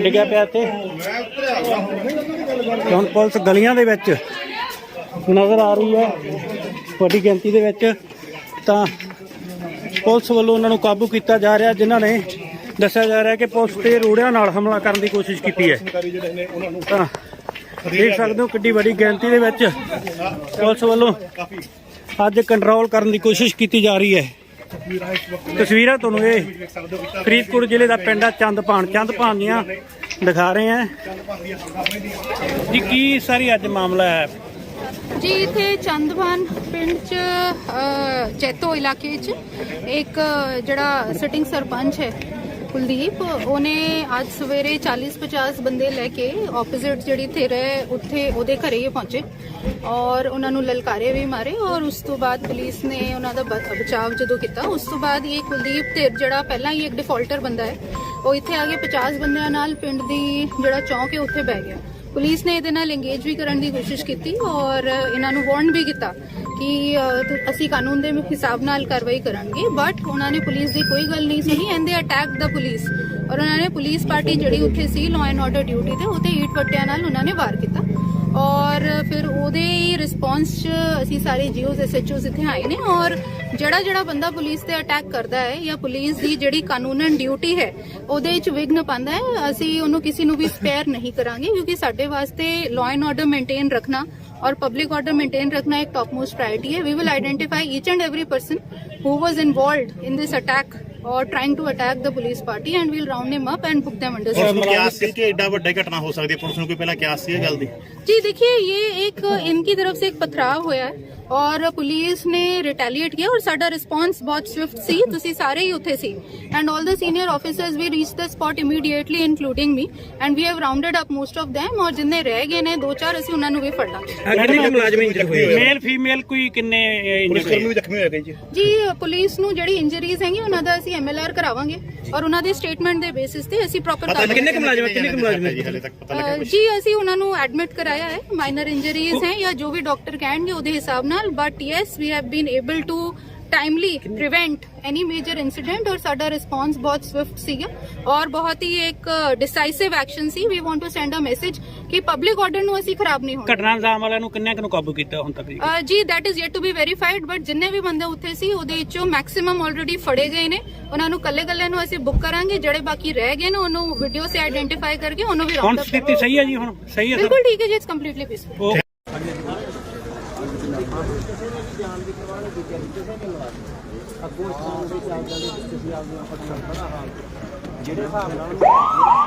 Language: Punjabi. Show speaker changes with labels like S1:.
S1: ਡਿੱਗਿਆ ਪਿਆ ਇੱਥੇ। ਤੇ ਹੁਣ ਪੁਲਿਸ ਗਲੀਆਂ ਦੇ ਵਿੱਚ ਨਜ਼ਰ ਆ ਰਹੀ ਹੈ। ਵੱਡੀ ਗਿਣਤੀ ਦੇ ਵਿੱਚ ਤਾਂ ਪੁਲਿਸ ਵੱਲੋਂ ਉਹਨਾਂ ਨੂੰ ਕਾਬੂ ਕੀਤਾ ਜਾ ਰਿਹਾ, ਜਿਨ੍ਹਾਂ ਨੇ ਦੱਸਿਆ ਜਾ ਰਿਹਾ ਕਿ ਪੁਲਿਸ ਤੇ ਰੋੜਿਆਂ ਨਾਲ ਹਮਲਾ ਕਰਨ ਦੀ ਕੋਸ਼ਿਸ਼ ਕੀਤੀ ਹੈ। ਤਾਂ ਦੇਖ ਸਕਦੇ ਹੋ ਕਿੱਡੀ ਵੱਡੀ ਗਿਣਤੀ ਦੇ ਵਿੱਚ ਪੁਲਿਸ ਵੱਲੋਂ ਅੱਜ ਕੰਟਰੋਲ ਕਰਨ ਦੀ ਕੋਸ਼ਿਸ਼ ਕੀਤੀ ਜਾ ਰਹੀ ਹੈ। ਤਸਵੀਰਾਂ ਤੁਹਾਨੂੰ ਇਹ ਫਰੀਦਕੋਟ ਜ਼ਿਲ੍ਹੇ ਦਾ ਪਿੰਡ ਆ ਚੰਦਪਾਨ ਚੰਦਪਾਨ ਦੀਆਂ ਦਿਖਾ ਰਹੇ ਆ ਜੀ ਕੀ ਸਾਰੀ ਅੱਜ ਮਾਮਲਾ ਹੈ?
S2: ਜੀ ਇੱਥੇ ਚੰਦਵਾਨ ਪਿੰਡ ਚ ਅ, ਇਲਾਕੇ ਚ ਇੱਕ ਜਿਹੜਾ ਸਿਟਿੰਗ ਸਰਪੰਚ ਹੈ ਕੁਲਦੀਪ, ਉਹਨੇ ਅੱਜ ਸਵੇਰੇ 40-50 ਬੰਦੇ ਲੈ ਕੇ ਆਪੋਜ਼ਿਟ ਜਿਹੜੀ ਥੇ ਹੈ ਉੱਥੇ ਉਹਦੇ ਘਰੇ ਹੀ ਪਹੁੰਚੇ ਔਰ ਉਹਨਾਂ ਨੂੰ ਲਲਕਾਰੇ ਵੀ ਮਾਰੇ ਔਰ ਉਸ ਤੋਂ ਬਾਅਦ ਪੁਲਿਸ ਨੇ ਉਹਨਾਂ ਦਾ ਬਚਾਅ ਜਦੋਂ ਕੀਤਾ, ਉਸ ਤੋਂ ਬਾਅਦ ਇਹ ਕੁਲਦੀਪ ਤੇ ਜਿਹੜਾ ਪਹਿਲਾਂ ਹੀ ਇੱਕ ਡਿਫਾਲਟਰ ਬੰਦਾ ਹੈ, ਉਹ ਇੱਥੇ ਆ ਕੇ 50 ਬੰਦਿਆਂ ਨਾਲ ਪਿੰਡ ਦੀ ਜਿਹੜਾ ਚੌਂਕ ਹੈ, ਉੱਥੇ ਬਹਿ ਗਿਆ। ਪੁਲਿਸ ਨੇ ਇਹਦੇ ਨਾਲ ਇੰਗੇਜ ਵੀ ਕਰਨ ਦੀ ਕੋਸ਼ਿਸ਼ ਕੀਤੀ ਔਰ ਇਹਨਾਂ ਨੂੰ ਵਾਰਨ ਵੀ ਕੀਤਾ ਕਿ ਅਸੀਂ ਕਾਨੂੰਨ ਦੇ ਹਿਸਾਬ ਨਾਲ ਕਾਰਵਾਈ ਕਰਾਂਗੇ ਬਟ ਉਹਨਾਂ ਨੇ ਪੁਲਿਸ ਦੀ ਕੋਈ ਗੱਲ ਨਹੀਂ ਸੁਣੀ ਐਂਡ ਦੇ ਅਟੈਕ ਦਾ ਪੁਲਿਸ ਔਰ ਉਹਨਾਂ ਨੇ ਪੁਲਿਸ ਪਾਰਟੀ ਜਿਹੜੀ ਉੱਥੇ ਸੀ ਲਾਅ ਐਂਡ ਆਰਡਰ ਡਿਊਟੀ ਤੇ ਉਹਤੇ ਈਟ ਪੱਟਿਆਂ ਨਾਲ ਉਹਨਾਂ ਨੇ ਵਾਰ ਕੀਤਾ ਔਰ ਫਿਰ ਉਹਦੇ ਹੀ ਰਿਸਪੌਂਸ 'ਚ ਅਸੀਂ ਸਾਰੇ ਜੀਓਜ਼ ਐਸਐਚਓਜ਼ ਇੱਥੇ ਆਏ ਨੇ ਔਰ ਜਿਹੜਾ ਜਿਹੜਾ ਬੰਦਾ ਪੁਲਿਸ ਤੇ ਅਟੈਕ ਕਰਦਾ ਹੈ ਜਾਂ ਪੁਲਿਸ ਦੀ ਜਿਹੜੀ ਕਾਨੂੰਨਨ ਡਿਊਟੀ ਹੈ, ਉਹਦੇ ਵਿੱਚ ਵਿਘਨ ਪਾਉਂਦਾ ਹੈ, ਅਸੀਂ ਉਹਨੂੰ ਕਿਸੇ ਨੂੰ ਵੀ ਸਪੇਅਰ ਨਹੀਂ ਕਰਾਂਗੇ ਕਿਉਂਕਿ ਸਾਡੇ ਵਾਸਤੇ ਲਾਅ ਐਂਡ ਆਰਡਰ ਮੇਨਟੇਨ ਰੱਖਣਾ ਔਰ ਪਬਲਿਕ ਆਰਡਰ ਮੇਨਟੇਨ ਰੱਖਣਾ ਇੱਕ ਟਾਪ ਮੋਸਟ ਪ੍ਰਾਇੋਰਟੀ ਹੈ। We will identify each and every person who was involved in this attack or trying to attack the police party and we'll round him up and put them under
S3: police ਨੂੰ
S2: surveillance.
S3: ਕਿਆਸ ਸੀ ਕਿ ਐਡਾ ਵੱਡਾ ਘਟਨਾ ਹੋ ਸਕਦੀ ਹੈ ਪੁਲਿਸ ਨੂੰ ਕੋਈ ਪਹਿਲਾਂ ਕਿਆਸ ਸੀ ਇਹ ਗੱਲ ਦੀ
S2: जी देखिए ये एक इनकी तरफ से एक पथराव होया है ਔਰ ਪੁਲਿਸ ਨੇ ਰਿਟੈਲੀਏਟ ਕੀਤਾ ਔਰ ਸਾਡਾ ਰਿਸਪੌਂਸ ਬਹੁਤ ਸਵਿਫਟ ਸੀ ਤੁਸੀਂ ਸਾਰੇ ਹੀ ਉੱਥੇ ਸੀ and all the senior officers we reach the spot immediately including me and we have rounded up most of them ਔਰ ਜਿੰਨੇ ਰਹਿ ਗਏ ਨੇ ਦੋ ਚਾਰ ਅਸੀਂ ਉਹਨਾਂ ਨੂੰ ਵੀ ਫੜ ਲਾਂਗੇ
S1: ਕਿੰਨੇ ਮੁਲਾਜ਼ਮ ਇੰਜਰ ਹੋਏ ਮੇਲ ਫੀਮੇਲ ਕੋਈ ਕਿੰਨੇ
S3: ਪੁਲਿਸ
S1: ਇੰਜਰ
S3: ਕਰਮੀ
S1: ਹੋਏ
S3: ਵੀ ਜ਼ਖਮੀ ਹੋਏ ਗਏ ਜੀ
S2: ਜੀ ਪੁਲਿਸ ਨੂੰ ਜਿਹੜੀ ਇੰਜਰੀਜ਼ ਹੈਗੀਆਂ ਉਹਨਾਂ ਦਾ ਅਸੀਂ ਐਮਐਲਆਰ ਕਰਾਵਾਂਗੇ ਔਰ ਉਹਨਾਂ ਦੇ ਸਟੇਟਮੈਂਟ ਦੇ ਬੇਸਿਸ ਤੇ ਅਸੀਂ ਪ੍ਰੋਪਰ
S3: ਪਤਾ ਕਿੰਨੇ ਮੁਲਾਜ਼ਮ ਕਿੰਨੇ ਮੁਲਾਜ਼ਮ ਜੀ ਹਲੇ ਤੱਕ? ਪਤਾ ਲੱਗਿਆ ਕੁਛ?
S2: ਜੀ ਅਸੀਂ ਉਹਨਾਂ ਨੂੰ ਐਡਮਿਟ ਕਰਾਇਆ ਹੈ। ਮਾਈਨਰ ਇੰਜਰੀਜ਼ ਹੈ ਜਾਂ ਜੋ ਵੀ ਡਾਕਟਰ ਕਹਿਣਗੇ ਉਹਦੇ ਹਿਸਾਬ ਨਾਲ but yes we have been able to timely prevent any major incident ਔਰ ਸਾਡਾ ਰਿਸਪੌਂਸ ਬਹੁਤ ਸਵਿਫਟ ਸੀਗਾ ਔਰ ਬਹੁਤ ਹੀ ਇੱਕ decisive action C we want to send a message ਕਿ ਪਬਲਿਕ ਆਰਡਰ ਨੂੰ ਅਸੀਂ ਖਰਾਬ ਨਹੀਂ ਹੋਣ
S1: ਘਟਨਾ ਅੰਜਾਮ ਵਾਲਿਆਂ ਨੂੰ ਕਿੰਨੇ ਕੁ ਨੂੰ ਕਾਬੂ ਕੀਤਾ ਹੁਣ ਤੱਕ ਜੀ
S2: ਅਹ ਜੀ that is yet to be verified but ਜਿੰਨੇ ਵੀ ਬੰਦੇ ਉੱਥੇ ਸੀ ਉਹਦੇ ਵਿੱਚੋਂ ਮੈਕਸਿਮਮ ਆਲਰੇਡੀ ਫੜੇ ਗਏ ਨੇ ਉਹਨਾਂ ਨੂੰ ਕੱਲੇ ਕੱਲੇ ਨੂੰ ਅਸੀਂ ਬੁੱਕ ਕਰਾਂਗੇ ਜਿਹੜੇ ਬਾਕੀ ਰਹਿ ਗਏ ਨੇ ਉਹਨੂੰ ਵੀਡੀਓ ਸੇ ਆਈਡੈਂਟੀਫਾਈ ਕਰਕੇ ਉਹਨੂੰ ਵੀ
S1: ਹੁਣ
S2: ਰਾਉਂਡ ਅਪ
S1: ਸਥਿਤੀ ਸਹੀ ਹੈ ਜੀ ਹੁਣ ਸਹੀ ਹੈ ਸਰ
S2: ਬਿਲਕੁਲ ਠੀਕ ਹੈ ਜੀ ਇਟਸ ਕੰਪਲੀਟਲੀ ਪੀਸਫੁਲ
S1: ਕਿਸੇ ਦਾ ਵੀ ਜਾਨ ਵੀ ਨਵਾਉਣੀ ਅੱਗੋਂ
S4: ਚੱਲਦਾ ਅੱਛਾ ਬਣਾਉਣਾ ਜਿਹੜੇ ਹਿਸਾਬ ਨਾਲ